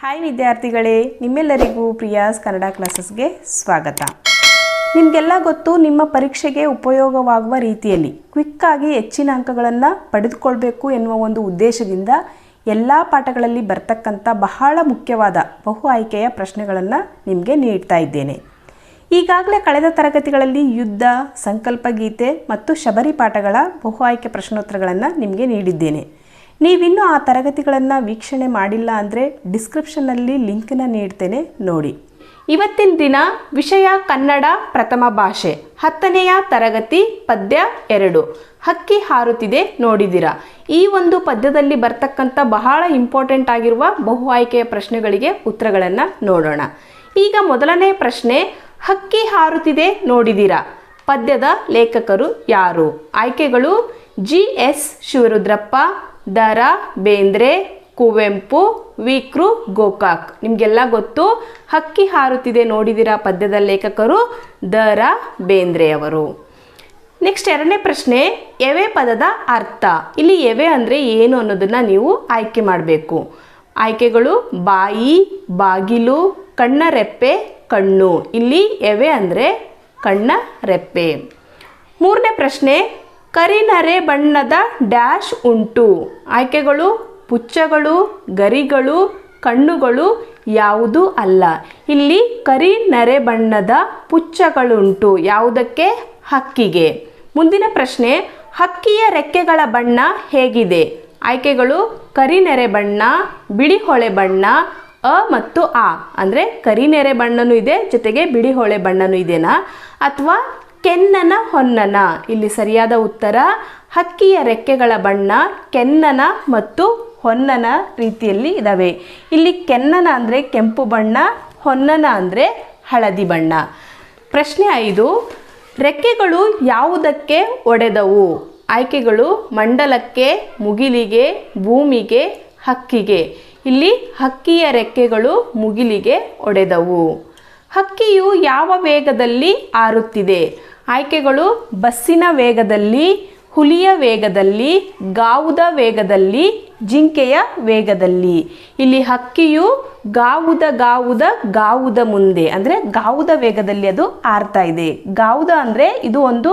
Hi ವಿದ್ಯಾರ್ಥಿಗಳೇ. ನಿಮ್ಮೆಲ್ಲರಿಗೂ ಪ್ರಿಯಾಸ್ ಕನ್ನಡ ಕ್ಲಾಸಸ್ಗೆ ಸ್ವಾಗತ. ನಿಮಗೆಲ್ಲ ಗೊತ್ತು, ನಿಮ್ಮ ಪರೀಕ್ಷೆಗೆ ಉಪಯೋಗವಾಗುವ ರೀತಿಯಲ್ಲಿ ಕ್ವಿಕ್ಕಾಗಿ ಹೆಚ್ಚಿನ ಅಂಕಗಳನ್ನು ಪಡೆದುಕೊಳ್ಬೇಕು ಎನ್ನುವ ಒಂದು ಉದ್ದೇಶದಿಂದ ಎಲ್ಲ ಪಾಠಗಳಲ್ಲಿ ಬರ್ತಕ್ಕಂಥ ಬಹಳ ಮುಖ್ಯವಾದ ಬಹು ಆಯ್ಕೆಯ ಪ್ರಶ್ನೆಗಳನ್ನು ನಿಮಗೆ ನೀಡ್ತಾ ಇದ್ದೇನೆ. ಈಗಾಗಲೇ ಕಳೆದ ತರಗತಿಗಳಲ್ಲಿ ಯುದ್ಧ ಸಂಕಲ್ಪ ಗೀತೆ ಮತ್ತು ಶಬರಿ ಪಾಠಗಳ ಬಹು ಆಯ್ಕೆ ಪ್ರಶ್ನೋತ್ತರಗಳನ್ನು ನಿಮಗೆ ನೀಡಿದ್ದೇನೆ. ನೀವಿನ್ನೂ ಆ ತರಗತಿಗಳನ್ನು ವೀಕ್ಷಣೆ ಮಾಡಿಲ್ಲ ಅಂದರೆ ಡಿಸ್ಕ್ರಿಪ್ಷನ್ನಲ್ಲಿ ಲಿಂಕನ್ನು ನೀಡ್ತೇನೆ ನೋಡಿ. ಇವತ್ತಿನ ದಿನ ವಿಷಯ ಕನ್ನಡ ಪ್ರಥಮ ಭಾಷೆ, ಹತ್ತನೆಯ ತರಗತಿ ಪದ್ಯ ಎರಡು. ಹಕ್ಕಿ ಹಾರುತ್ತಿದೆ ನೋಡಿದಿರ. ಈ ಒಂದು ಪದ್ಯದಲ್ಲಿ ಬರ್ತಕ್ಕಂಥ ಬಹಳ ಇಂಪಾರ್ಟೆಂಟ್ ಆಗಿರುವ ಬಹು ಆಯ್ಕೆಯ ಪ್ರಶ್ನೆಗಳಿಗೆ ಉತ್ತರಗಳನ್ನು ನೋಡೋಣ. ಈಗ ಮೊದಲನೇ ಪ್ರಶ್ನೆ, ಹಕ್ಕಿ ಹಾರುತ್ತಿದೆ ನೋಡಿದಿರ? ಪದ್ಯದ ಲೇಖಕರು ಯಾರು? ಆಯ್ಕೆಗಳು ಜಿ ಎಸ್ ಶಿವರುದ್ರಪ್ಪ ದ ರಾ ಬೇಂದ್ರೆ, ಕುವೆಂಪು, ವಿಕ್ರು, ಗೋಕಾಕ್. ನಿಮಗೆಲ್ಲ ಗೊತ್ತು? ಹಕ್ಕಿ ಹಾರುತ್ತಿದೆ ನೋಡಿದಿರಾ ಪದ್ಯದ ಲೇಖಕರು ದ ರಾ ಬೇಂದ್ರೆಯವರು. ನೆಕ್ಸ್ಟ್ ಎರಡನೇ ಪ್ರಶ್ನೆ, ಎವೆ ಪದದ ಅರ್ಥ? ಇಲ್ಲಿ ಎವೆ ಅಂದರೆ ಏನು ಅನ್ನೋದನ್ನು ನೀವು ಆಯ್ಕೆ ಮಾಡಬೇಕು. ಆಯ್ಕೆಗಳು ಬಾಯಿ, ಬಾಗಿಲು, ಕಣ್ಣ ರೆಪ್ಪೆ, ಕಣ್ಣು. ಇಲ್ಲಿ ಎವೆ ಅಂದರೆ ಕಣ್ಣ ರೆಪ್ಪೆ. ಮೂರನೇ ಪ್ರಶ್ನೆ ಕರಿನರೆ ಬಣ್ಣದ ಡ್ಯಾಶ್ ಉಂಟು. ಆಯ್ಕೆಗಳು ಪುಚ್ಚಗಳು, ಗರಿಗಳು, ಕಣ್ಣುಗಳು ಯಾವುದೂ ಅಲ್ಲ. ಇಲ್ಲಿ ಕರಿ ನರೆ ಬಣ್ಣದ ಪುಚ್ಚಗಳುಂಟು. ಯಾವುದಕ್ಕೆ? ಹಕ್ಕಿಗೆ. ಮುಂದಿನ ಪ್ರಶ್ನೆ, ಹಕ್ಕಿಯ ರೆಕ್ಕೆಗಳ ಬಣ್ಣ ಹೇಗಿದೆ? ಆಯ್ಕೆಗಳು ಕರಿನೆರೆ ಬಣ್ಣ ಬಿಳಿ ಹೊಳೆ ಬಣ್ಣ, ಅ ಮತ್ತು ಆ. ಅಂದರೆ ಕರಿನೆರೆ ಬಣ್ಣನೂ ಇದೆ, ಜೊತೆಗೆ ಬಿಳಿ ಹೊಳೆ ಬಣ್ಣನೂ ಇದೆನಾ? ಅಥವಾ ಕೆನ್ನನ ಹೊನ್ನನ. ಇಲ್ಲಿ ಸರಿಯಾದ ಉತ್ತರ, ಹಕ್ಕಿಯ ರೆಕ್ಕೆಗಳ ಬಣ್ಣ ಕೆನ್ನನ ಮತ್ತು ಹೊನ್ನನ ರೀತಿಯಲ್ಲಿ ಇದ್ದಾವೆ ಇಲ್ಲಿ ಕೆನ್ನನ ಅಂದರೆ ಕೆಂಪು ಬಣ್ಣ, ಹೊನ್ನನ ಅಂದರೆ ಹಳದಿ ಬಣ್ಣ. ಪ್ರಶ್ನೆ ಐದು, ರೆಕ್ಕೆಗಳು ಯಾವುದಕ್ಕೆ ಒಡೆದವು? ಆಯ್ಕೆಗಳು ಮಂಡಲಕ್ಕೆ, ಮುಗಿಲಿಗೆ, ಭೂಮಿಗೆ, ಹಕ್ಕಿಗೆ. ಇಲ್ಲಿ ಹಕ್ಕಿಯ ರೆಕ್ಕೆಗಳು ಮುಗಿಲಿಗೆ ಒಡೆದವು. ಹಕ್ಕಿಯು ಯಾವ ವೇಗದಲ್ಲಿ ಹಾರುತ್ತಿದೆ ಆಯ್ಕೆಗಳು ಬಸ್ಸಿನ ವೇಗದಲ್ಲಿ, ಹುಲಿಯ ವೇಗದಲ್ಲಿ, ಗಾವುದ ವೇಗದಲ್ಲಿ, ಜಿಂಕೆಯ ವೇಗದಲ್ಲಿ. ಇಲ್ಲಿ ಹಕ್ಕಿಯು ಗಾವುದ ಗಾವುದ ಗಾವುದ ಮುಂದೆ, ಅಂದರೆ ಗಾವುದ ವೇಗದಲ್ಲಿ ಅದು ಆರ್ತಾ ಇದೆ. ಗಾವುದ ಅಂದರೆ ಇದು ಒಂದು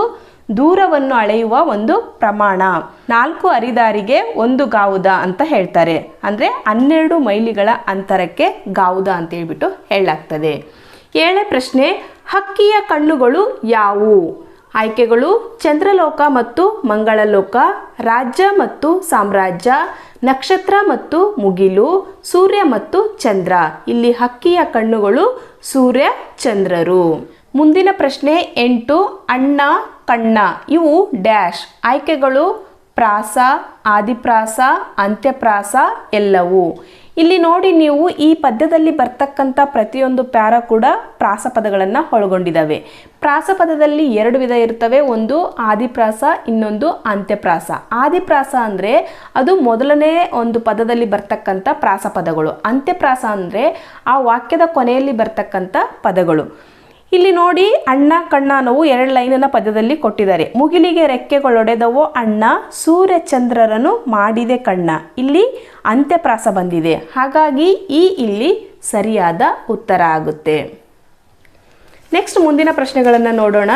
ದೂರವನ್ನು ಅಳೆಯುವ ಒಂದು ಪ್ರಮಾಣ. ನಾಲ್ಕು ಅರಿದಾರಿಗೆ ಒಂದು ಗಾವುದ ಅಂತ ಹೇಳ್ತಾರೆ. ಅಂದರೆ ಹನ್ನೆರಡು ಮೈಲಿಗಳ ಅಂತರಕ್ಕೆ ಗಾವುದ ಅಂತ ಹೇಳ್ಬಿಟ್ಟು ಹೇಳಲಾಗ್ತದೆ. ಏಳನೇ ಪ್ರಶ್ನೆ ಹಕ್ಕಿಯ ಕಣ್ಣುಗಳು ಯಾವುವು? ಆಯ್ಕೆಗಳು ಚಂದ್ರಲೋಕ ಮತ್ತು ಮಂಗಳಲೋಕ, ರಾಜ್ಯ ಮತ್ತು ಸಾಮ್ರಾಜ್ಯ, ನಕ್ಷತ್ರ ಮತ್ತು ಮುಗಿಲು, ಸೂರ್ಯ ಮತ್ತು ಚಂದ್ರ. ಇಲ್ಲಿ ಹಕ್ಕಿಯ ಕಣ್ಣುಗಳು ಸೂರ್ಯ, ಚಂದ್ರರು. ಮುಂದಿನ ಪ್ರಶ್ನೆ ಎಂಟು, ಅಣ್ಣ, ಕಣ್ಣ. ಇವು ಡ್ಯಾಶ್. ಆಯ್ಕೆಗಳು ಪ್ರಾಸ, ಆದಿಪ್ರಾಸ, ಅಂತ್ಯಪ್ರಾಸ ಎಲ್ಲವೂ. ಇಲ್ಲಿ ನೋಡಿ ನೀವು ಈ ಪದ್ಯದಲ್ಲಿ ಬರ್ತಕ್ಕಂಥ ಪ್ರತಿಯೊಂದು ಪ್ಯಾರ ಕೂಡ ಪ್ರಾಸಪದಗಳನ್ನು ಒಳಗೊಂಡಿದ್ದಾವೆ ಪ್ರಾಸಪದದಲ್ಲಿ ಎರಡು ವಿಧ ಇರ್ತವೆ, ಒಂದು ಆದಿಪ್ರಾಸ, ಇನ್ನೊಂದು ಅಂತ್ಯಪ್ರಾಸ. ಆದಿಪ್ರಾಸ ಅಂದರೆ ಅದು ಮೊದಲನೇ ಒಂದು ಪದದಲ್ಲಿ ಬರ್ತಕ್ಕಂಥ ಪ್ರಾಸಪದಗಳು. ಅಂತ್ಯಪ್ರಾಸ ಅಂದರೆ ಆ ವಾಕ್ಯದ ಕೊನೆಯಲ್ಲಿ ಬರ್ತಕ್ಕಂಥ ಪದಗಳು. ಇಲ್ಲಿ ನೋಡಿ ಅಣ್ಣ ಕಣ್ಣ ನೋವು ಎರಡು ಲೈನನ್ನ ಪದ್ಯದಲ್ಲಿ ಕೊಟ್ಟಿದ್ದಾರೆ. ಮುಗಿಲಿಗೆ ರೆಕ್ಕೆಗಳೊಡೆದವೋ ಅಣ್ಣ ಸೂರ್ಯಚಂದ್ರರನು ಮಾಡಿದೆ ಕಣ್ಣ. ಇಲ್ಲಿ ಅಂತ್ಯಪ್ರಾಸ ಬಂದಿದೆ. ಹಾಗಾಗಿ ಈ ಇಲ್ಲಿ ಸರಿಯಾದ ಉತ್ತರ ಆಗುತ್ತೆ. ನೆಕ್ಸ್ಟ್ ಮುಂದಿನ ಪ್ರಶ್ನೆಗಳನ್ನು ನೋಡೋಣ.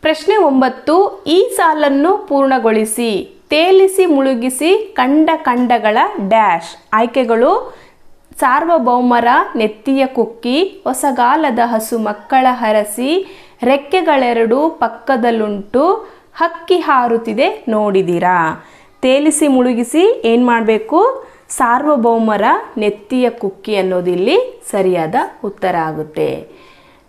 ಪ್ರಶ್ನೆ ಒಂಬತ್ತು, ಈ ಸಾಲನ್ನು ಪೂರ್ಣಗೊಳಿಸಿ, ತೇಲಿಸಿ ಮುಳುಗಿಸಿ ಕಂಡ ಕಂಡಗಳ ಡ್ಯಾಶ್. ಆಯ್ಕೆಗಳು ಸಾರ್ವಭೌಮರ ನೆತ್ತಿಯ ಕುಕ್ಕಿ, ಹೊಸಗಾಲದ ಹಸು ಮಕ್ಕಳ ಹರಸಿ, ರೆಕ್ಕೆಗಳೆರಡು ಪಕ್ಕದಲ್ಲುಂಟು ಹಕ್ಕಿ ಹಾರುತ್ತಿದೆ ನೋಡಿದಿರಾ. ತೇಲಿಸಿ ಮುಳುಗಿಸಿ ಏನು ಮಾಡಬೇಕು? ಸಾರ್ವಭೌಮರ ನೆತ್ತಿಯ ಕುಕ್ಕಿ ಅನ್ನೋದಿಲ್ಲಿ ಸರಿಯಾದ ಉತ್ತರ ಆಗುತ್ತೆ.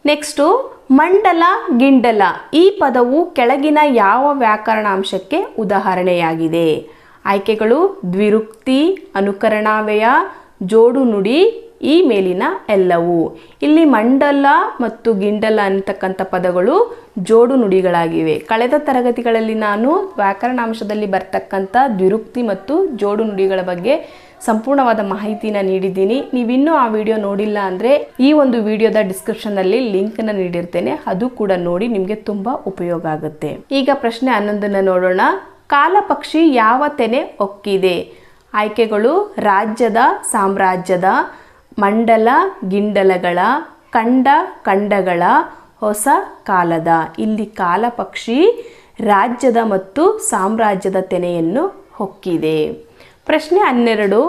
ನೆಕ್ಸ್ಟು, ಮಂಡಲ, ಗಿಂಡಲ ಈ ಪದವು ಕೆಳಗಿನ ಯಾವ ವ್ಯಾಕರಣಾಂಶಕ್ಕೆ ಉದಾಹರಣೆಯಾಗಿದೆ? ಆಯ್ಕೆಗಳು ದ್ವಿರುಕ್ತಿ ಅನುಕರಣಾವ್ಯಯ ಜೋಡು ನುಡಿ ಈ ಮೇಲಿನ ಎಲ್ಲವೂ. ಇಲ್ಲಿ ಮಂಡಲ ಮತ್ತು ಗಿಂಡಲ ಅಂತಕ್ಕಂಥ ಪದಗಳು ಜೋಡು ನುಡಿಗಳಾಗಿವೆ. ಕಳೆದ ತರಗತಿಗಳಲ್ಲಿ ನಾನು ವ್ಯಾಕರಣಾಂಶದಲ್ಲಿ ಬರ್ತಕ್ಕಂಥ ದ್ವಿರುಕ್ತಿ ಮತ್ತು ಜೋಡು ನುಡಿಗಳ ಬಗ್ಗೆ ಸಂಪೂರ್ಣವಾದ ಮಾಹಿತಿನ ನೀಡಿದ್ದೀನಿ. ನೀವಿನ್ನೂ ಆ ವಿಡಿಯೋ ನೋಡಿಲ್ಲ ಅಂದರೆ ಈ ಒಂದು ವಿಡಿಯೋದ ಡಿಸ್ಕ್ರಿಪ್ಷನ್ನಲ್ಲಿ ಲಿಂಕನ್ನು ನೀಡಿರ್ತೇನೆ. ಅದು ಕೂಡ ನೋಡಿ ನಿಮಗೆ ತುಂಬ ಉಪಯೋಗ ಆಗುತ್ತೆ. ಈಗ ಪ್ರಶ್ನೆ ಹನ್ನೊಂದನ್ನು ನೋಡೋಣ. ಕಾಲಪಕ್ಷಿ ಯಾವ ತೆನೆ ಒಕ್ಕಿದೆ? ಆಯ್ಕೆಗಳು ರಾಜ್ಯದ ಸಾಮ್ರಾಜ್ಯದ ಮಂಡಲ ಗಿಂಡಲಗಳ ಕಂಡ ಕಂಡಗಳ ಹೊಸ ಕಾಲದ. ಇಲ್ಲಿ ಕಾಲಪಕ್ಷಿ ರಾಜ್ಯದ ಮತ್ತು ಸಾಮ್ರಾಜ್ಯದ ತೆನೆಯನ್ನು ಹೊಕ್ಕಿದೆ. ಪ್ರಶ್ನೆ ಹನ್ನೆರಡು,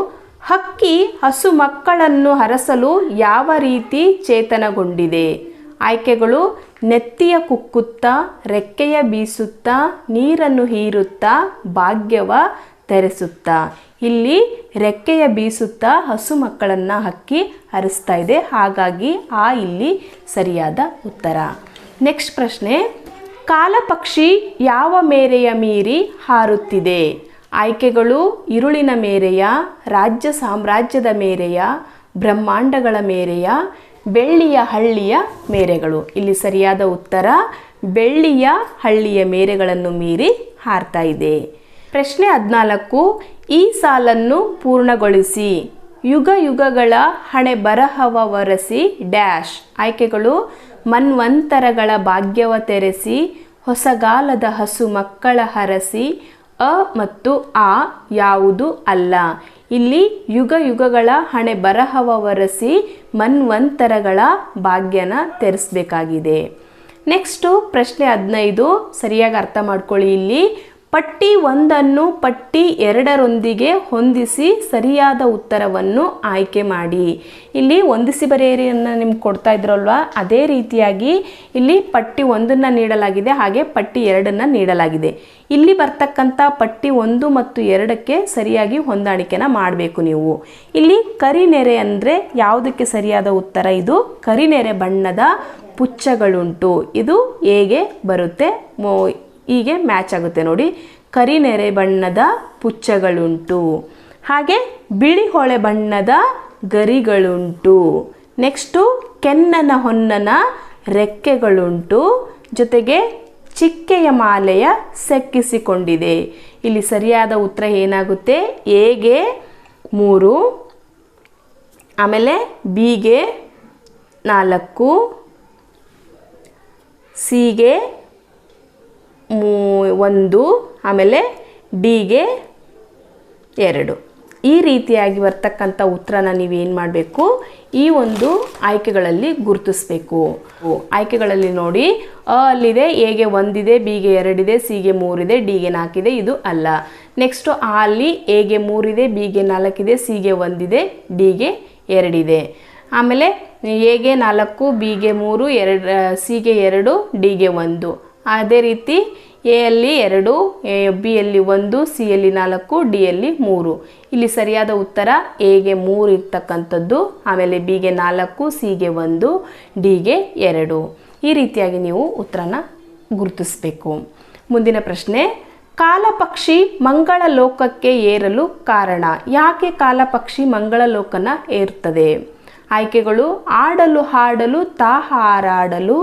ಹಕ್ಕಿ ಹಸು ಮಕ್ಕಳನ್ನು ಹರಸಲು ಯಾವ ರೀತಿ ಚೇತನಗೊಂಡಿದೆ? ಆಯ್ಕೆಗಳು, ನೆತ್ತಿಯ ಕುಕ್ಕುತ್ತ, ರೆಕ್ಕೆಯ ಬೀಸುತ್ತಾ, ನೀರನ್ನು ಹೀರುತ್ತಾ, ಭಾಗ್ಯವ ತೆರೆಸುತ್ತಾ. ಇಲ್ಲಿ ರೆಕ್ಕೆಯ ಬೀಸುತ್ತಾ ಹಸು ಮಕ್ಕಳನ್ನು ಹಕ್ಕಿ ಹರಿಸ್ತಾ ಇದೆ. ಹಾಗಾಗಿ ಆ ಇಲ್ಲಿ ಸರಿಯಾದ ಉತ್ತರ. ನೆಕ್ಸ್ಟ್ ಪ್ರಶ್ನೆ. ಕಾಲಪಕ್ಷಿ ಯಾವ ಮೇರೆಯ ಮೀರಿ ಹಾರುತ್ತಿದೆ? ಆಯ್ಕೆಗಳು ಇರುಳಿನ ಮೇರೆಯ, ರಾಜ್ಯ ಸಾಮ್ರಾಜ್ಯದ ಮೇರೆಯ, ಬ್ರಹ್ಮಾಂಡಗಳ ಮೇರೆಯ, ಬೆಳ್ಳಿಯ ಹಳ್ಳಿಯ ಮೇರೆಗಳು. ಇಲ್ಲಿ ಸರಿಯಾದ ಉತ್ತರ, ಬೆಳ್ಳಿಯ ಹಳ್ಳಿಯ ಮೇರೆಗಳನ್ನು ಮೀರಿ ಹಾರ್ತಾ ಇದೆ. ಪ್ರಶ್ನೆ ಹದಿನಾಲ್ಕು, ಈ ಸಾಲನ್ನು ಪೂರ್ಣಗೊಳಿಸಿ. ಯುಗ ಯುಗಗಳ ಹಣೆ ಬರಹವ ಒರೆಸಿ ಡ್ಯಾಶ್. ಆಯ್ಕೆಗಳು, ಮನ್ವಂತರಗಳ ಭಾಗ್ಯವ ತೆರೆಸಿ, ಹೊಸಗಾಲದ ಹಸು ಮಕ್ಕಳ ಹರಸಿ, ಅ ಮತ್ತು ಆ ಯಾವುದು ಅಲ್ಲ. ಇಲ್ಲಿ ಯುಗ ಯುಗಗಳ ಹಣೆ ಬರಹವ ಒರೆಸಿ ಮನ್ವಂತರಗಳ ಭಾಗ್ಯನ ತೆರೆಸಬೇಕಾಗಿದೆ. ನೆಕ್ಸ್ಟು ಪ್ರಶ್ನೆ ಹದಿನೈದು, ಸರಿಯಾಗಿ ಅರ್ಥ ಮಾಡ್ಕೊಳ್ಳಿ ಇಲ್ಲಿ. ಪಟ್ಟಿ ಒಂದನ್ನು ಪಟ್ಟಿ ಎರಡರೊಂದಿಗೆ ಹೊಂದಿಸಿ ಸರಿಯಾದ ಉತ್ತರವನ್ನು ಆಯ್ಕೆ ಮಾಡಿ. ಇಲ್ಲಿ ಹೊಂದಿಸಿ ಬರೆಯರಿಯನ್ನು ನಿಮ್ಗೆ ಕೊಡ್ತಾ ಇದ್ರಲ್ವ? ಅದೇ ರೀತಿಯಾಗಿ ಇಲ್ಲಿ ಪಟ್ಟಿ ಒಂದನ್ನು ನೀಡಲಾಗಿದೆ, ಹಾಗೆ ಪಟ್ಟಿ ಎರಡನ್ನು ನೀಡಲಾಗಿದೆ. ಇಲ್ಲಿ ಬರ್ತಕ್ಕಂಥ ಪಟ್ಟಿ ಒಂದು ಮತ್ತು ಎರಡಕ್ಕೆ ಸರಿಯಾಗಿ ಹೊಂದಾಣಿಕೆನ ಮಾಡಬೇಕು ನೀವು. ಇಲ್ಲಿ ಕರಿನೆರೆ ಅಂದರೆ ಯಾವುದಕ್ಕೆ ಸರಿಯಾದ ಉತ್ತರ ಇದು? ಕರಿನೆರೆ ಬಣ್ಣದ ಪುಚ್ಚಗಳುಂಟು. ಇದು ಹೇಗೆ ಬರುತ್ತೆ? ಹೀಗೆ ಮ್ಯಾಚ್ ಆಗುತ್ತೆ ನೋಡಿ. ಕರಿನೆರೆ ಬಣ್ಣದ ಪುಚ್ಚಗಳುಂಟು. ಹಾಗೆ ಬಿಳಿ ಹೊಳೆ ಬಣ್ಣದ ಗರಿಗಳುಂಟು. ನೆಕ್ಸ್ಟು ಕೆನ್ನನ ಹೊನ್ನನ ರೆಕ್ಕೆಗಳುಂಟು. ಜೊತೆಗೆ ಚಿಕ್ಕೆಯ ಮಾಲೆಯ ಸೆಕ್ಕಿಸಿಕೊಂಡಿದೆ. ಇಲ್ಲಿ ಸರಿಯಾದ ಉತ್ತರ ಏನಾಗುತ್ತೆ? ಎಗೆ ಮೂರು, ಆಮೇಲೆ ಬಿಗೆ ನಾಲ್ಕು ಸಿಗೆ ಒಂದು, ಆಮೇಲೆ ಡಿಗೆ ಎರಡು. ಈ ರೀತಿಯಾಗಿ ಬರ್ತಕ್ಕಂಥ ಉತ್ತರನ ನೀವೇನು ಮಾಡಬೇಕು? ಈ ಒಂದು ಆಯ್ಕೆಗಳಲ್ಲಿ ಗುರುತಿಸ್ಬೇಕು. ಆಯ್ಕೆಗಳಲ್ಲಿ ನೋಡಿ, ಅ ಅಲ್ಲಿದೆ ಎಗೆ ಒಂದಿದೆ ಬಿಗೆ ಎರಡಿದೆ ಸಿಗೆ ಮೂರಿದೆ ಡಿಗೆ ನಾಲ್ಕಿದೆ, ಇದು ಅಲ್ಲ. ನೆಕ್ಸ್ಟು ಆ ಅಲ್ಲಿ ಎಗೆ ಮೂರಿದೆ ಬಿಗೆ ನಾಲ್ಕಿದೆ ಸಿಗೆ ಒಂದಿದೆ ಡಿಗೆ ಎರಡಿದೆ. ಆಮೇಲೆ ಎಗೆ ನಾಲ್ಕು ಬಿಗೆ ಮೂರು, ಎರಡು ಸಿಗೆ ಎರಡು ಡಿಗೆ ಒಂದು. ಅದೇ ರೀತಿ ಎ ಅಲ್ಲಿ ಎರಡು ಬಿ ಎಲ್ಲಿ ಒಂದು, ಸಿ ಎಲ್ಲಿ ನಾಲ್ಕು, ಡಿ ಯಲ್ಲಿ ಮೂರು. ಇಲ್ಲಿ ಸರಿಯಾದ ಉತ್ತರ ಎಗೆ ಮೂರು ಇರ್ತಕ್ಕಂಥದ್ದು, ಆಮೇಲೆ ಬಿಗೆ ನಾಲ್ಕು ಸಿಗೆ ಒಂದು ಡಿಗೆ ಎರಡು. ಈ ರೀತಿಯಾಗಿ ನೀವು ಉತ್ತರನ ಗುರುತಿಸಬೇಕು. ಮುಂದಿನ ಪ್ರಶ್ನೆ, ಕಾಲಪಕ್ಷಿ ಮಂಗಳ ಲೋಕಕ್ಕೆ ಏರಲು ಕಾರಣ. ಯಾಕೆ ಕಾಲಪಕ್ಷಿ ಮಂಗಳ ಲೋಕನ ಏರ್ತದೆ ಆಯ್ಕೆಗಳು, ಆಡಲು ಹಾಡಲು, ತಾ ಹಾರಾಡಲು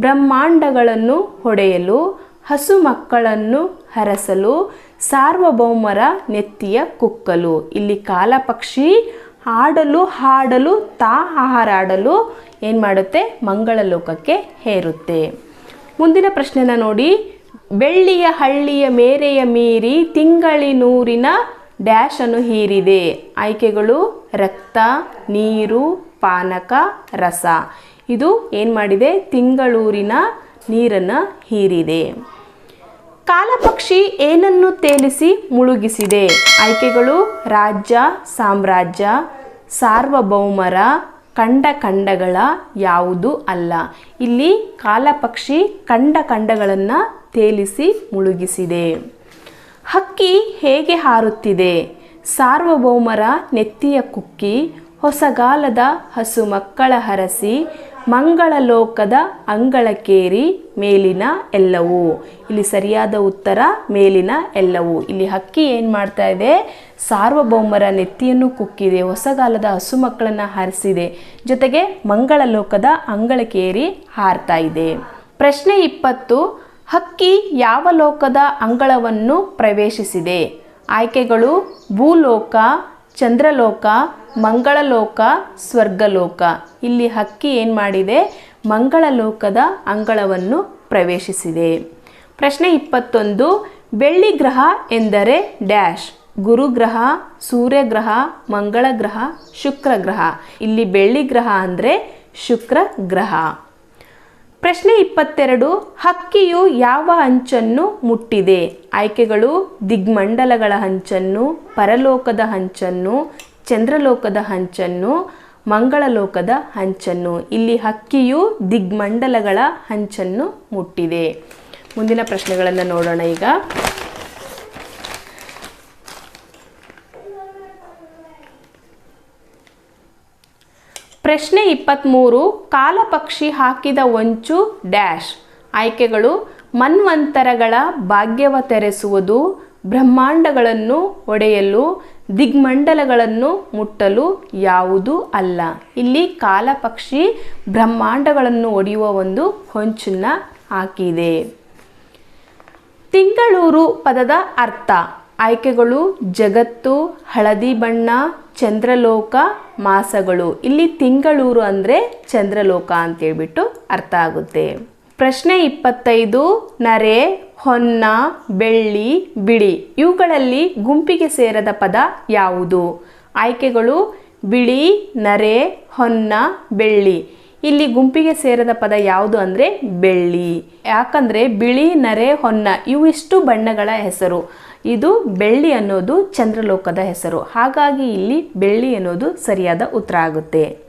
ಬ್ರಹ್ಮಾಂಡಗಳನ್ನು ಹೊಡೆಯಲು, ಹಸು ಮಕ್ಕಳನ್ನು ಹರಸಲು, ಸಾರ್ವಭೌಮರ ನೆತ್ತಿಯ ಕುಕ್ಕಲು. ಇಲ್ಲಿ ಕಾಲಪಕ್ಷಿ ಹಾಡಲು ಹಾಡಲು, ತಾ ಹಾರಾಡಲು ಏನು ಮಾಡುತ್ತೆ? ಮಂಗಳ ಲೋಕಕ್ಕೆ ಹೇರುತ್ತೆ. ಮುಂದಿನ ಪ್ರಶ್ನೆನ ನೋಡಿ. ಬೆಳ್ಳಿಯ ಹಳ್ಳಿಯ ಮೇರೆಯ ಮೀರಿ ತಿಂಗಳಿನೂರಿನ ಡ್ಯಾಶ್ ಅನ್ನು ಹೀರಿದೆ. ಆಯ್ಕೆಗಳು ರಕ್ತ, ನೀರು, ಪಾನಕ, ರಸ. ಇದು ಏನು ಮಾಡಿದೆ? ತಿಂಗಳೂರಿನ ನೀರನ್ನು ಹೀರಿದೆ. ಕಾಲಪಕ್ಷಿ ಏನನ್ನು ತೇಲಿಸಿ ಮುಳುಗಿಸಿದೆ? ಆಯ್ಕೆಗಳು ರಾಜ್ಯ, ಸಾಮ್ರಾಜ್ಯ, ಸಾರ್ವಭೌಮರ ಕಂಡ ಖಂಡಗಳ ಯಾವುದು ಅಲ್ಲ. ಇಲ್ಲಿ ಕಾಲಪಕ್ಷಿ ಕಂಡ ಖಂಡಗಳನ್ನು ತೇಲಿಸಿ ಮುಳುಗಿಸಿದೆ. ಹಕ್ಕಿ ಹೇಗೆ ಹಾರುತ್ತಿದೆ? ಸಾರ್ವಭೌಮರ ನೆತ್ತಿಯ ಕುಕ್ಕಿ ಹೊಸಗಾಲದ ಹಸು ಮಕ್ಕಳ ಹರಸಿ, ಮಂಗಳ ಲೋಕದ ಅಂಗಳಕ್ಕೇರಿ ಮೇಲಿನ ಎಲ್ಲವೂ. ಇಲ್ಲಿ ಸರಿಯಾದ ಉತ್ತರ, ಮೇಲಿನ ಎಲ್ಲವೂ. ಇಲ್ಲಿ ಹಕ್ಕಿ ಏನು ಮಾಡ್ತಾ ಇದೆ? ಸಾರ್ವಭೌಮರ ನೆತ್ತಿಯನ್ನು ಕುಕ್ಕಿದೆ ಹೊಸಗಾಲದ ಹಸು ಮಕ್ಕಳನ್ನು ಹರಿಸಿದೆ. ಜೊತೆಗೆ ಮಂಗಳ ಲೋಕದ ಅಂಗಳಕ್ಕೇರಿ ಹಾರ್ತಾ ಇದೆ. ಪ್ರಶ್ನೆ ಇಪ್ಪತ್ತು, ಹಕ್ಕಿ ಯಾವ ಲೋಕದ ಅಂಗಳವನ್ನು ಪ್ರವೇಶಿಸಿದೆ? ಆಯ್ಕೆಗಳು, ಭೂಲೋಕ ಚಂದ್ರಲೋಕ, ಮಂಗಳಲೋಕ, ಸ್ವರ್ಗಲೋಕ. ಇಲ್ಲಿ ಹಕ್ಕಿ ಏನು ಮಾಡಿದೆ? ಮಂಗಳಲೋಕದ ಅಂಗಳವನ್ನು ಪ್ರವೇಶಿಸಿದೆ. ಪ್ರಶ್ನೆ ಇಪ್ಪತ್ತೊಂದು, ಬೆಳ್ಳಿ ಗ್ರಹ ಎಂದರೆ ಡ್ಯಾಶ್, ಗುರುಗ್ರಹ, ಸೂರ್ಯಗ್ರಹ ಮಂಗಳ ಗ್ರಹ ಶುಕ್ರ ಗ್ರಹ ಇಲ್ಲಿ ಬೆಳ್ಳಿ ಗ್ರಹ ಅಂದರೆ ಶುಕ್ರ ಗ್ರಹ ಪ್ರಶ್ನೆ ಇಪ್ಪತ್ತೆರಡು, ಹಕ್ಕಿಯು ಯಾವ ಅಂಚನ್ನು ಮುಟ್ಟಿದೆ? ಆಯ್ಕೆಗಳು, ದಿಗ್ಮಂಡಲಗಳ ಹಂಚನ್ನು ಪರಲೋಕದ ಹಂಚನ್ನು ಚಂದ್ರಲೋಕದ ಹಂಚನ್ನು ಮಂಗಳಲೋಕದ ಹಂಚನ್ನು ಇಲ್ಲಿ ಹಕ್ಕಿಯು ದಿಗ್ಮಂಡಲಗಳ ಹಂಚನ್ನು ಮುಟ್ಟಿದೆ. ಮುಂದಿನ ಪ್ರಶ್ನೆಗಳನ್ನು ನೋಡೋಣ ಈಗ. ಪ್ರಶ್ನೆ ಇಪ್ಪತ್ತ್ಮೂರು ಕಾಲಪಕ್ಷಿ ಹಾಕಿದ ಒಂಚು ಡ್ಯಾಶ್. ಆಯ್ಕೆಗಳು, ಮನ್ವಂತರಗಳ ಭಾಗ್ಯವ ತೆರೆಸುವುದು, ಬ್ರಹ್ಮಾಂಡಗಳನ್ನು ಒಡೆಯಲು, ದಿಗ್ಮಂಡಲಗಳನ್ನು ಮುಟ್ಟಲು ಯಾವುದೂ ಅಲ್ಲ. ಇಲ್ಲಿ ಕಾಲಪಕ್ಷಿ ಬ್ರಹ್ಮಾಂಡಗಳನ್ನು ಒಡೆಯುವ ಒಂದು ಹೊಂಚನ್ನು ಹಾಕಿದೆ. ತಿಂಗಳೂರು ಪದದ ಅರ್ಥ. ಆಯ್ಕೆಗಳು ಜಗತ್ತು, ಹಳದಿ ಬಣ್ಣ, ಚಂದ್ರಲೋಕ, ಮಾಸಗಳು. ಇಲ್ಲಿ ತಿಂಗಳೂರು ಅಂದರೆ ಚಂದ್ರಲೋಕ ಅಂತೇಳ್ಬಿಟ್ಟು ಅರ್ಥ ಆಗುತ್ತೆ. ಪ್ರಶ್ನೆ ಇಪ್ಪತ್ತೈದು, ನರೆ, ಹೊನ್ನ, ಬೆಳ್ಳಿ, ಬಿಳಿ. ಇವುಗಳಲ್ಲಿ ಗುಂಪಿಗೆ ಸೇರದ ಪದ ಯಾವುದು? ಆಯ್ಕೆಗಳು ಬಿಳಿ, ನರೆ, ಹೊನ್ನ, ಬೆಳ್ಳಿ. ಇಲ್ಲಿ ಗುಂಪಿಗೆ ಸೇರದ ಪದ ಯಾವುದು ಅಂದರೆ ಬೆಳ್ಳಿ. ಯಾಕಂದರೆ ಬಿಳಿ, ನರೆ, ಹೊನ್ನ ಇವು ಇಷ್ಟು ಬಣ್ಣಗಳ ಹೆಸರು. ಇದು ಬೆಳ್ಳಿ ಅನ್ನೋದು ಚಂದ್ರಲೋಕದ ಹೆಸರು. ಹಾಗಾಗಿ ಇಲ್ಲಿ ಬೆಳ್ಳಿ ಅನ್ನೋದು ಸರಿಯಾದ ಉತ್ತರ ಆಗುತ್ತೆ.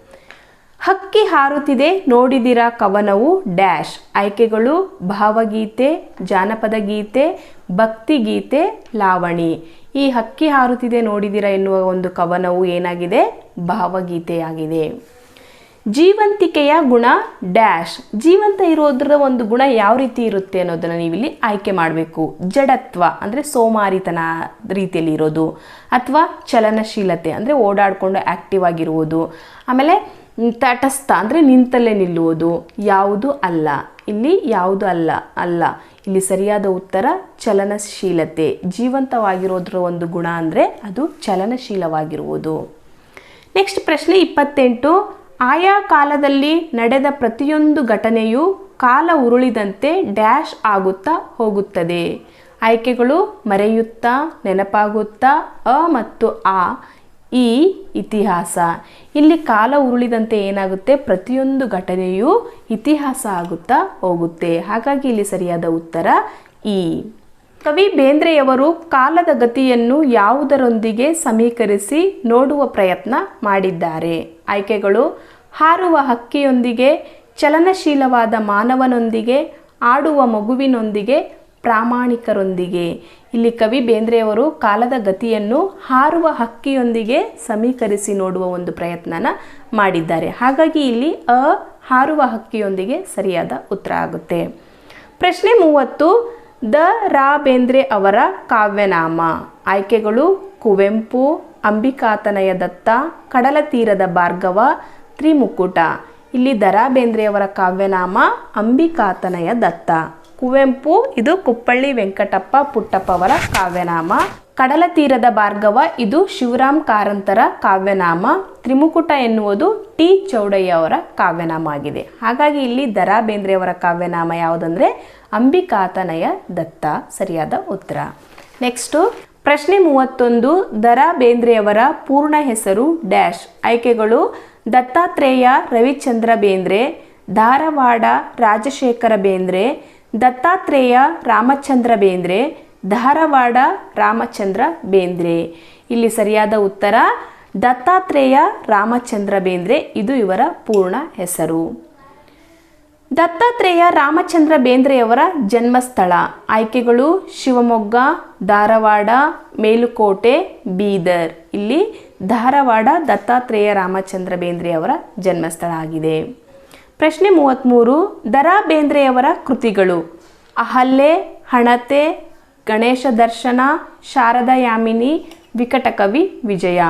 ಹಕ್ಕಿ ಹಾರುತ್ತಿದೆ, ನೋಡಿದಿರ ಕವನವು ಡ್ಯಾಶ್. ಆಯ್ಕೆಗಳು ಭಾವಗೀತೆ, ಜಾನಪದ ಗೀತೆ ಭಕ್ತಿಗೀತೆ ಲಾವಣಿ. ಈ ಹಕ್ಕಿ ಹಾರುತ್ತಿದೆ, ನೋಡಿದಿರ ಎನ್ನುವ ಒಂದು ಕವನವು ಏನಾಗಿದೆ? ಭಾವಗೀತೆಯಾಗಿದೆ. ಜೀವಂತಿಕೆಯ ಗುಣ ಡ್ಯಾಶ್. ಜೀವಂತ ಇರೋದ್ರ ಒಂದು ಗುಣ ಯಾವ ರೀತಿ ಇರುತ್ತೆ ಅನ್ನೋದನ್ನು ನೀವಿಲ್ಲಿ ಆಯ್ಕೆ ಮಾಡಬೇಕು. ಜಡತ್ವ ಅಂದರೆ ಸೋಮಾರಿತನ ರೀತಿಯಲ್ಲಿ ಇರೋದು. ಅಥವಾ ಚಲನಶೀಲತೆ ಅಂದರೆ ಓಡಾಡಿಕೊಂಡು ಆ್ಯಕ್ಟಿವ್ ಆಗಿರುವುದು. ಆಮೇಲೆ ತಟಸ್ಥ ಅಂದರೆ ನಿಂತಲ್ಲೇ ನಿಲ್ಲುವುದು. ಯಾವುದು ಅಲ್ಲ. ಇಲ್ಲಿ ಯಾವುದು ಅಲ್ಲ ಅಲ್ಲ. ಇಲ್ಲಿ ಸರಿಯಾದ ಉತ್ತರ ಚಲನಶೀಲತೆ. ಜೀವಂತವಾಗಿರೋದ್ರ ಒಂದು ಗುಣ ಅಂದರೆ ಅದು ಚಲನಶೀಲವಾಗಿರುವುದು. ನೆಕ್ಸ್ಟ್ ಪ್ರಶ್ನೆ ಇಪ್ಪತ್ತೆಂಟು. ಆಯಾ ಕಾಲದಲ್ಲಿ ನಡೆದ ಪ್ರತಿಯೊಂದು ಘಟನೆಯು ಕಾಲ ಉರುಳಿದಂತೆ ಡ್ಯಾಶ್ ಆಗುತ್ತಾ ಹೋಗುತ್ತದೆ. ಆಯ್ಕೆಗಳು ಮರೆಯುತ್ತಾ, ನೆನಪಾಗುತ್ತಾ, ಅ ಮತ್ತು ಆ, ಈ ಇತಿಹಾಸ. ಇಲ್ಲಿ ಕಾಲ ಉರುಳಿದಂತೆ ಏನಾಗುತ್ತೆ? ಪ್ರತಿಯೊಂದು ಘಟನೆಯು ಇತಿಹಾಸ ಆಗುತ್ತಾ ಹೋಗುತ್ತೆ. ಹಾಗಾಗಿ ಇಲ್ಲಿ ಸರಿಯಾದ ಉತ್ತರ ಈ. ಕವಿ ಬೇಂದ್ರೆಯವರು ಕಾಲದ ಗತಿಯನ್ನು ಯಾವುದರೊಂದಿಗೆ ಸಮೀಕರಿಸಿ ನೋಡುವ ಪ್ರಯತ್ನ ಮಾಡಿದ್ದಾರೆ. ಆಯ್ಕೆಗಳು, ಹಾರುವ ಹಕ್ಕಿಯೊಂದಿಗೆ, ಚಲನಶೀಲವಾದ ಮಾನವನೊಂದಿಗೆ, ಆಡುವ ಮಗುವಿನೊಂದಿಗೆ, ಪ್ರಾಮಾಣಿಕರೊಂದಿಗೆ. ಇಲ್ಲಿ ಕವಿ ಬೇಂದ್ರೆಯವರು ಕಾಲದ ಗತಿಯನ್ನು ಹಾರುವ ಹಕ್ಕಿಯೊಂದಿಗೆ ಸಮೀಕರಿಸಿ ನೋಡುವ ಒಂದು ಪ್ರಯತ್ನನ ಮಾಡಿದ್ದಾರೆ. ಹಾಗಾಗಿ ಇಲ್ಲಿ ಅ, ಹಾರುವ ಹಕ್ಕಿಯೊಂದಿಗೆ ಸರಿಯಾದ ಉತ್ತರ ಆಗುತ್ತೆ. ಪ್ರಶ್ನೆ ಮೂವತ್ತು ದ ರಾ ಬೇಂದ್ರೆ ಅವರ ಕಾವ್ಯನಾಮ. ಆಯ್ಕೆಗಳು ಕುವೆಂಪು, ಅಂಬಿಕಾತನಯ ದತ್ತ ಕಡಲ ತೀರದ ಭಾರ್ಗವ, ತ್ರಿಮುಕುಟ. ಇಲ್ಲಿ ದರಾ ಬೇಂದ್ರೆಯವರ ಕಾವ್ಯನಾಮ ಅಂಬಿಕಾತನಯ ದತ್ತ. ಕುವೆಂಪು ಇದು ಕುಪ್ಪಳ್ಳಿ ವೆಂಕಟಪ್ಪ ಪುಟ್ಟಪ್ಪ ಅವರ ಕಾವ್ಯನಾಮ. ಕಡಲ ತೀರದ ಭಾರ್ಗವ, ಇದು ಶಿವರಾಮ್ ಕಾರಂತರ ಕಾವ್ಯನಾಮ. ತ್ರಿಮುಕುಟ ಎನ್ನುವುದು ಟಿ ಚೌಡಯ್ಯ ಅವರ ಕಾವ್ಯನಾಮ ಆಗಿದೆ ಹಾಗಾಗಿ ಇಲ್ಲಿ ದರಾ ಬೇಂದ್ರೆಯವರ ಕಾವ್ಯನಾಮ ಯಾವುದಂದ್ರೆ ಅಂಬಿಕಾತನಯ ದತ್ತ. ಸರಿಯಾದ ಉತ್ತರ. ನೆಕ್ಸ್ಟು ಪ್ರಶ್ನೆ ಮೂವತ್ತೊಂದು, ದರಾ ಬೇಂದ್ರೆಯವರ ಪೂರ್ಣ ಹೆಸರು ಡ್ಯಾಶ್. ಆಯ್ಕೆಗಳು, ದತ್ತಾತ್ರೇಯ ರವಿಚಂದ್ರ ಬೇಂದ್ರೆ, ಧಾರವಾಡ ರಾಜಶೇಖರ ಬೇಂದ್ರೆ, ದತ್ತಾತ್ರೇಯ ರಾಮಚಂದ್ರ ಬೇಂದ್ರೆ ಧಾರವಾಡ ರಾಮಚಂದ್ರ ಬೇಂದ್ರೆ. ಇಲ್ಲಿ ಸರಿಯಾದ ಉತ್ತರ, ದತ್ತಾತ್ರೇಯ ರಾಮಚಂದ್ರ ಬೇಂದ್ರೆ. ಇದು ಇವರ ಪೂರ್ಣ ಹೆಸರು. ದತ್ತಾತ್ರೇಯ ರಾಮಚಂದ್ರ ಬೇಂದ್ರೆಯವರ ಜನ್ಮಸ್ಥಳ. ಆಯ್ಕೆಗಳು ಶಿವಮೊಗ್ಗ, ಧಾರವಾಡ, ಮೇಲುಕೋಟೆ, ಬೀದರ್. ಇಲ್ಲಿ ಧಾರವಾಡ ದತ್ತಾತ್ರೇಯ ರಾಮಚಂದ್ರ ಬೇಂದ್ರೆಯವರ ಜನ್ಮಸ್ಥಳ ಆಗಿದೆ. ಪ್ರಶ್ನೆ ಮೂವತ್ತ್ಮೂರು ದರಾ ಬೇಂದ್ರೆಯವರ ಕೃತಿಗಳು. ಅಹಲ್ಲೆ ಹಣತೆ ಗಣೇಶ ದರ್ಶನ ಶಾರದಾ ಯಾಮಿನಿ ವಿಕಟಕವಿ ವಿಜಯ.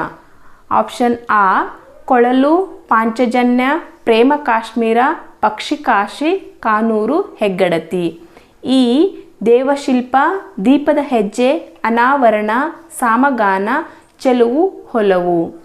ಆಪ್ಷನ್ ಆ, ಕೊಳಲು, ಪಾಂಚಜನ್ಯ, ಪ್ರೇಮ ಕಾಶ್ಮೀರ ಪಕ್ಷಿಕಾಶಿ ಕಾನೂರು, ಹೆಗ್ಗಡತಿ. ಈ, ದೇವಶಿಲ್ಪ, ದೀಪದ ಹೆಜ್ಜೆ, ಅನಾವರಣ, ಸಾಮಗಾನ, ಚೆಲುವು, ಹೊಲವು.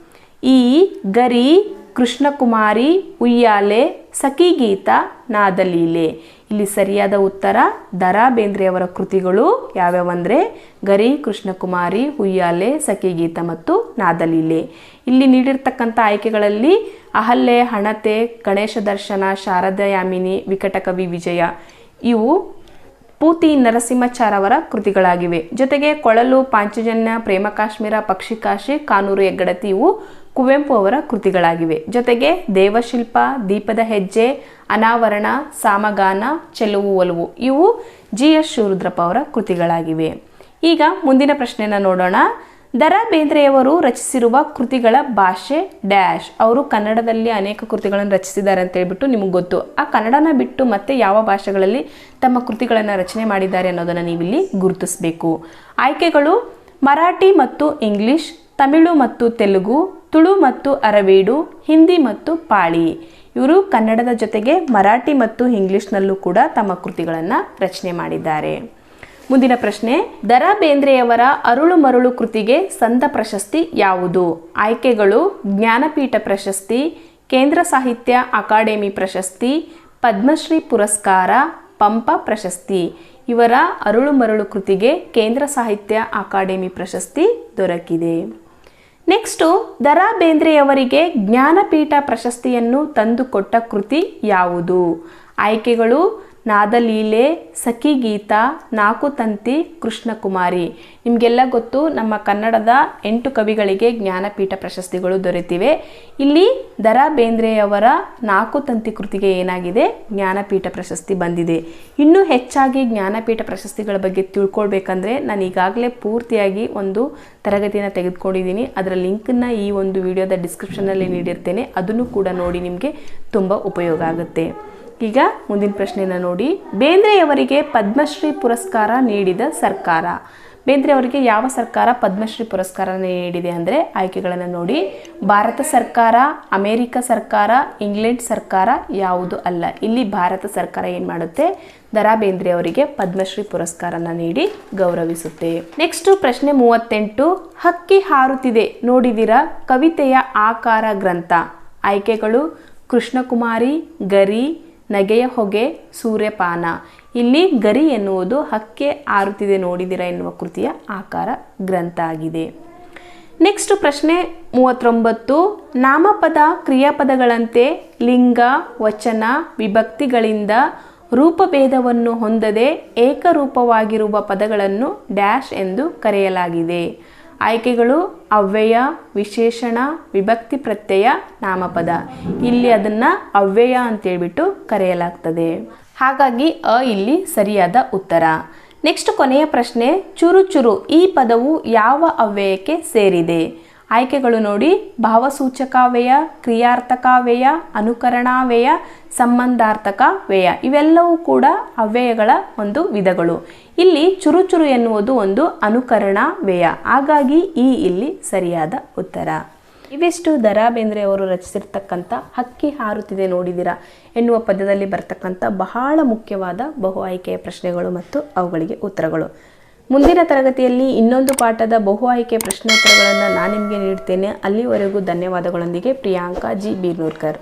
ಈ, ಗರಿ, ಕೃಷ್ಣಕುಮಾರಿ, ಉಯ್ಯಾಲೆ, ಸಖಿಗೀತ, ನಾದಲೀಲೆ. ಇಲ್ಲಿ ಸರಿಯಾದ ಉತ್ತರ ದರಾ ಬೇಂದ್ರೆಯವರ ಕೃತಿಗಳು ಯಾವ್ಯಾವಂದರೆ ಗರಿ, ಕೃಷ್ಣಕುಮಾರಿ, ಹುಯ್ಯಾಲೆ, ಸಖಿಗೀತ ಮತ್ತು ನಾದಲೀಲೆ. ಇಲ್ಲಿ ನೀಡಿರ್ತಕ್ಕಂಥ ಆಯ್ಕೆಗಳಲ್ಲಿ ಅಹಲ್ಲೆ ಹಣತೆ, ಗಣೇಶ ದರ್ಶನ, ಶಾರದಯಾಮಿನಿ, ವಿಕಟಕವಿ ವಿಜಯ ಇವು ಪೂತಿ ನರಸಿಂಹಚಾರವರ ಕೃತಿಗಳಾಗಿವೆ. ಜೊತೆಗೆ ಕೊಳಲು, ಪಾಂಚಜನ್ಯ, ಪ್ರೇಮ ಕಾಶ್ಮೀರ ಪಕ್ಷಿಕಾಶಿ ಕಾನೂರು ಹೆಗ್ಗಡತಿ ಇವು ಕುವೆಂಪು ಅವರ ಕೃತಿಗಳಾಗಿವೆ. ಜೊತೆಗೆ ದೇವಶಿಲ್ಪ, ದೀಪದ ಹೆಜ್ಜೆ, ಅನಾವರಣ, ಸಾಮಗಾನ, ಚೆಲುವು, ಒಲವು ಇವು ಜಿ ಎಸ್ ಶಿವರುದ್ರಪ್ಪ ಅವರ ಕೃತಿಗಳಾಗಿವೆ. ಈಗ ಮುಂದಿನ ಪ್ರಶ್ನೆಯನ್ನು ನೋಡೋಣ. ದರಾ ಬೇಂದ್ರೆಯವರು ರಚಿಸಿರುವ ಕೃತಿಗಳ ಭಾಷೆ ಡ್ಯಾಶ್. ಅವರು ಕನ್ನಡದಲ್ಲಿ ಅನೇಕ ಕೃತಿಗಳನ್ನು ರಚಿಸಿದ್ದಾರೆ ಅಂತ ಹೇಳ್ಬಿಟ್ಟು ನಿಮಗೆ ಗೊತ್ತು. ಆ ಕನ್ನಡನ ಬಿಟ್ಟು ಮತ್ತೆ ಯಾವ ಭಾಷೆಗಳಲ್ಲಿ ತಮ್ಮ ಕೃತಿಗಳನ್ನು ರಚನೆ ಮಾಡಿದ್ದಾರೆ ಅನ್ನೋದನ್ನು ನೀವಿಲ್ಲಿ ಗುರುತಿಸಬೇಕು. ಆಯ್ಕೆಗಳು ಮರಾಠಿ ಮತ್ತು ಇಂಗ್ಲಿಷ್, ತಮಿಳು ಮತ್ತು ತೆಲುಗು ತುಳು ಮತ್ತು ಅರವೀಡು, ಹಿಂದಿ ಮತ್ತು ಪಾಳಿ. ಇವರು ಕನ್ನಡದ ಜೊತೆಗೆ ಮರಾಠಿ ಮತ್ತು ಇಂಗ್ಲಿಷ್ನಲ್ಲೂ ಕೂಡ ತಮ್ಮ ಕೃತಿಗಳನ್ನು ರಚನೆ ಮಾಡಿದ್ದಾರೆ. ಮುಂದಿನ ಪ್ರಶ್ನೆ ದರಾ ಬೇಂದ್ರೆಯವರ ಅರುಳು ಮರುಳು ಕೃತಿಗೆ ಸಂದ ಪ್ರಶಸ್ತಿ ಯಾವುದು? ಆಯ್ಕೆಗಳು, ಜ್ಞಾನಪೀಠ ಪ್ರಶಸ್ತಿ, ಕೇಂದ್ರ ಸಾಹಿತ್ಯ ಅಕಾಡೆಮಿ ಪ್ರಶಸ್ತಿ, ಪದ್ಮಶ್ರೀ ಪುರಸ್ಕಾರ, ಪಂಪ ಪ್ರಶಸ್ತಿ. ಇವರ ಅರುಳು ಮರುಳು ಕೃತಿಗೆ ಕೇಂದ್ರ ಸಾಹಿತ್ಯ ಅಕಾಡೆಮಿ ಪ್ರಶಸ್ತಿ ದೊರಕಿದೆ. ನೆಕ್ಸ್ಟು ದರಾ ಬೇಂದ್ರೆಯವರಿಗೆ ಜ್ಞಾನಪೀಠ ಪ್ರಶಸ್ತಿಯನ್ನು ತಂದುಕೊಟ್ಟ ಕೃತಿ ಯಾವುದು? ಆಯ್ಕೆಗಳು ನಾದಲೀಲೆ ಸಖಿಗೀತ ನಾಕುತಂತಿ ಕೃಷ್ಣಕುಮಾರಿ. ನಿಮಗೆಲ್ಲ ಗೊತ್ತು ನಮ್ಮ ಕನ್ನಡದ ಎಂಟು ಕವಿಗಳಿಗೆ ಜ್ಞಾನಪೀಠ ಪ್ರಶಸ್ತಿಗಳು ದೊರೆತಿವೆ. ಇಲ್ಲಿ ದರಾ ಬೇಂದ್ರೆಯವರ ನಾಕುತಂತಿ ಕೃತಿಗೆ ಏನಾಗಿದೆ? ಜ್ಞಾನಪೀಠ ಪ್ರಶಸ್ತಿ ಬಂದಿದೆ. ಇನ್ನೂ ಹೆಚ್ಚಾಗಿ ಜ್ಞಾನಪೀಠ ಪ್ರಶಸ್ತಿಗಳ ಬಗ್ಗೆ ತಿಳ್ಕೊಳ್ಬೇಕಂದ್ರೆ ನಾನು ಈಗಾಗಲೇ ಪೂರ್ತಿಯಾಗಿ ಒಂದು ತರಗತಿಯನ್ನು ತೆಗೆದುಕೊಂಡಿದ್ದೀನಿ. ಅದರ ಲಿಂಕನ್ನು ಈ ಒಂದು ವಿಡಿಯೋದ ಡಿಸ್ಕ್ರಿಪ್ಷನಲ್ಲಿ ನೀಡಿರ್ತೇನೆ. ಅದನ್ನು ಕೂಡ ನೋಡಿ ನಿಮಗೆ ತುಂಬ ಉಪಯೋಗ ಆಗುತ್ತೆ. ಈಗ ಮುಂದಿನ ಪ್ರಶ್ನೆನ ನೋಡಿ. ಬೇಂದ್ರೆಯವರಿಗೆ ಪದ್ಮಶ್ರೀ ಪುರಸ್ಕಾರ ನೀಡಿದ ಸರ್ಕಾರ. ಬೇಂದ್ರೆ ಅವರಿಗೆ ಯಾವ ಸರ್ಕಾರ ಪದ್ಮಶ್ರೀ ಪುರಸ್ಕಾರ ನೀಡಿದೆ ಅಂದರೆ ಆಯ್ಕೆಗಳನ್ನು ನೋಡಿ. ಭಾರತ ಸರ್ಕಾರ, ಅಮೇರಿಕ ಸರ್ಕಾರ, ಇಂಗ್ಲೆಂಡ್ ಸರ್ಕಾರ ಯಾವುದು ಅಲ್ಲ. ಇಲ್ಲಿ ಭಾರತ ಸರ್ಕಾರ ಏನು ಮಾಡುತ್ತೆ? ದರಾ ಬೇಂದ್ರೆ ಅವರಿಗೆ ಪದ್ಮಶ್ರೀ ಪುರಸ್ಕಾರನ ನೀಡಿ ಗೌರವಿಸುತ್ತೆ. ನೆಕ್ಸ್ಟ್ ಪ್ರಶ್ನೆ ಮೂವತ್ತೆಂಟು. ಹಕ್ಕಿ ಹಾರುತ್ತಿದೆ. ನೋಡಿದಿರ? ಕವಿತೆಯ ಆಕಾರ ಗ್ರಂಥ. ಆಯ್ಕೆಗಳು ಕೃಷ್ಣಕುಮಾರಿ, ಗರಿ ನಗೆಯ ಹೊಗೆ ಸೂರ್ಯಪಾನ. ಇಲ್ಲಿ ಗರಿ ಎನ್ನುವುದು ಹಕ್ಕೆ ಆರುತ್ತಿದೆ ನೋಡಿದಿರ ಎನ್ನುವ ಕೃತಿಯ ಆಕಾರ ಗ್ರಂಥ ಆಗಿದೆ ನೆಕ್ಸ್ಟ್ ಪ್ರಶ್ನೆ ಮೂವತ್ತೊಂಬತ್ತು. ನಾಮಪದ ಕ್ರಿಯಾಪದಗಳಂತೆ ಲಿಂಗ, ವಚನ, ವಿಭಕ್ತಿಗಳಿಂದ ರೂಪಭೇದವನ್ನು ಹೊಂದದೆ ಏಕರೂಪವಾಗಿರುವ ಪದಗಳನ್ನು ಡ್ಯಾಶ್ ಎಂದು ಕರೆಯಲಾಗಿದೆ. ಆಯ್ಕೆಗಳು, ಅವ್ಯಯ, ವಿಶೇಷಣ, ವಿಭಕ್ತಿ, ಪ್ರತ್ಯಯ, ನಾಮಪದ. ಇಲ್ಲಿ ಅದನ್ನು ಅವ್ಯಯ ಅಂತೇಳ್ಬಿಟ್ಟು ಕರೆಯಲಾಗ್ತದೆ. ಹಾಗಾಗಿ ಅ ಇಲ್ಲಿ ಸರಿಯಾದ ಉತ್ತರ. ನೆಕ್ಸ್ಟ್ ಕೊನೆಯ ಪ್ರಶ್ನೆ, ಚುರು ಚುರು ಈ ಪದವು ಯಾವ ಅವ್ಯಯಕ್ಕೆ ಸೇರಿದೆ? ಆಯ್ಕೆಗಳು ನೋಡಿ, ಭಾವಸೂಚಕಾವ್ಯಯ, ಕ್ರಿಯಾರ್ಥಕಾವ್ಯಯ, ಅನುಕರಣಾವ್ಯಯ ಸಂಬಂಧಾರ್ಥಕ ವ್ಯಯ ಇವೆಲ್ಲವೂ ಕೂಡ ಅವ್ಯಯಗಳ ಒಂದು ವಿಧಗಳು. ಇಲ್ಲಿ ಚುರುಚುರು ಎನ್ನುವುದು ಒಂದು ಅನುಕರಣ ವ್ಯಯ ಹಾಗಾಗಿ ಈ ಇಲ್ಲಿ ಸರಿಯಾದ ಉತ್ತರ. ಇವಿಷ್ಟು ದರಾ ಬೇಂದ್ರೆ ಅವರು ರಚಿಸಿರ್ತಕ್ಕಂಥ ಹಕ್ಕಿ ಹಾರುತ್ತಿದೆ ನೋಡಿದಿರಾ ಎನ್ನುವ ಪದ್ಯದಲ್ಲಿ ಬರ್ತಕ್ಕಂಥ ಬಹಳ ಮುಖ್ಯವಾದ ಬಹು ಆಯ್ಕೆಯ ಪ್ರಶ್ನೆಗಳು ಮತ್ತು ಅವುಗಳಿಗೆ ಉತ್ತರಗಳು. ಮುಂದಿನ ತರಗತಿಯಲ್ಲಿ ಇನ್ನೊಂದು ಪಾಠದ ಬಹು ಆಯ್ಕೆ ಪ್ರಶ್ನೋತ್ತರಗಳನ್ನು ನಾನು ನಿಮಗೆ ನೀಡ್ತೇನೆ. ಅಲ್ಲಿವರೆಗೂ ಧನ್ಯವಾದಗಳೊಂದಿಗೆ ಪ್ರಿಯಾಂಕಾ ಜಿ ಬೀರ್ನೂರ್ಕರ್.